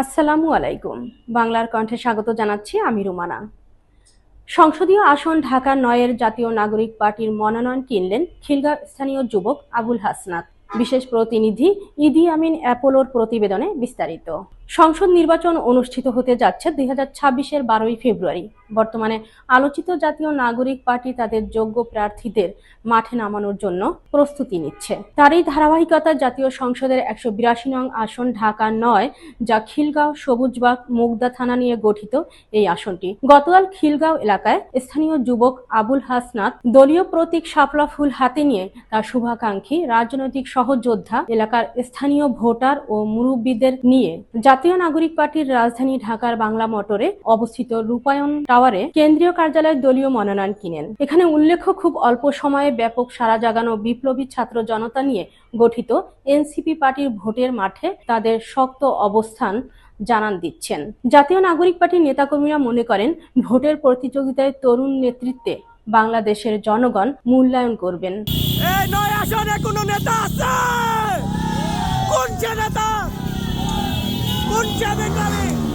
আসসালামু আলাইকুম। বাংলার কণ্ঠে স্বাগত জানাচ্ছি আমি রুমানা। সংসদীয় আসন ঢাকা নয়ের জাতীয় নাগরিক পার্টির মনোনয়ন কিনলেন খিলগা স্থানীয় যুবক আবুল হাসনাত। বিশেষ প্রতিনিধি ইদি আমিন অ্যাপোলোর প্রতিবেদনে বিস্তারিত। সংসদ নির্বাচন অনুষ্ঠিত হতে যাচ্ছে দুই হাজার ছাব্বিশের বারোই ফেব্রুয়ারি। বর্তমানে আলোচিত জাতীয় নাগরিক পার্টি তাদের যোগ্য প্রার্থীদের মাঠে নামানোর জন্য প্রস্তুতি নিচ্ছে। তারই ধারাবাহিকতা জাতীয় সংসদের একশো বিরাশি নং আসন ঢাকা নয়, যা খিলগাঁও, সবুজবাগ, মুগদা থানা নিয়ে গঠিত এই আসনটি। গতকাল খিলগাঁও এলাকায় স্থানীয় যুবক আবুল হাসনাত দলীয় প্রতীক শাপলা ফুল হাতে নিয়ে তার শুভাকাঙ্ক্ষী রাজনৈতিক সহযোদ্ধা এলাকার স্থানীয় ভোটার ও মুরব্বীদের নিয়ে জাতীয় নাগরিক পার্টির রাজধানী ঢাকার বাংলা মোটরে অবস্থিত রূপায়ণ টাওয়ারে কেন্দ্রীয় কার্যালয়ে দলীয় মনোনয়ন কিনেন। এখানে উল্লেখ্য, খুব অল্প সময়ে ব্যাপক সারা জাগানো বিপ্লবী ছাত্র জনতা নিয়ে গঠিত এনসিপি পার্টির ভোটের মাঠে তাদের শক্ত অবস্থান জানান দিচ্ছেন। জাতীয় নাগরিক পার্টির নেতাকর্মীরা মনে করেন, ভোটের প্রতিযোগিতায় তরুণ নেতৃত্বে বাংলাদেশের জনগণ মূল্যায়ন করবেন। কোনো নেতা আছে! কোন সে নেতা কোন সে বেকারি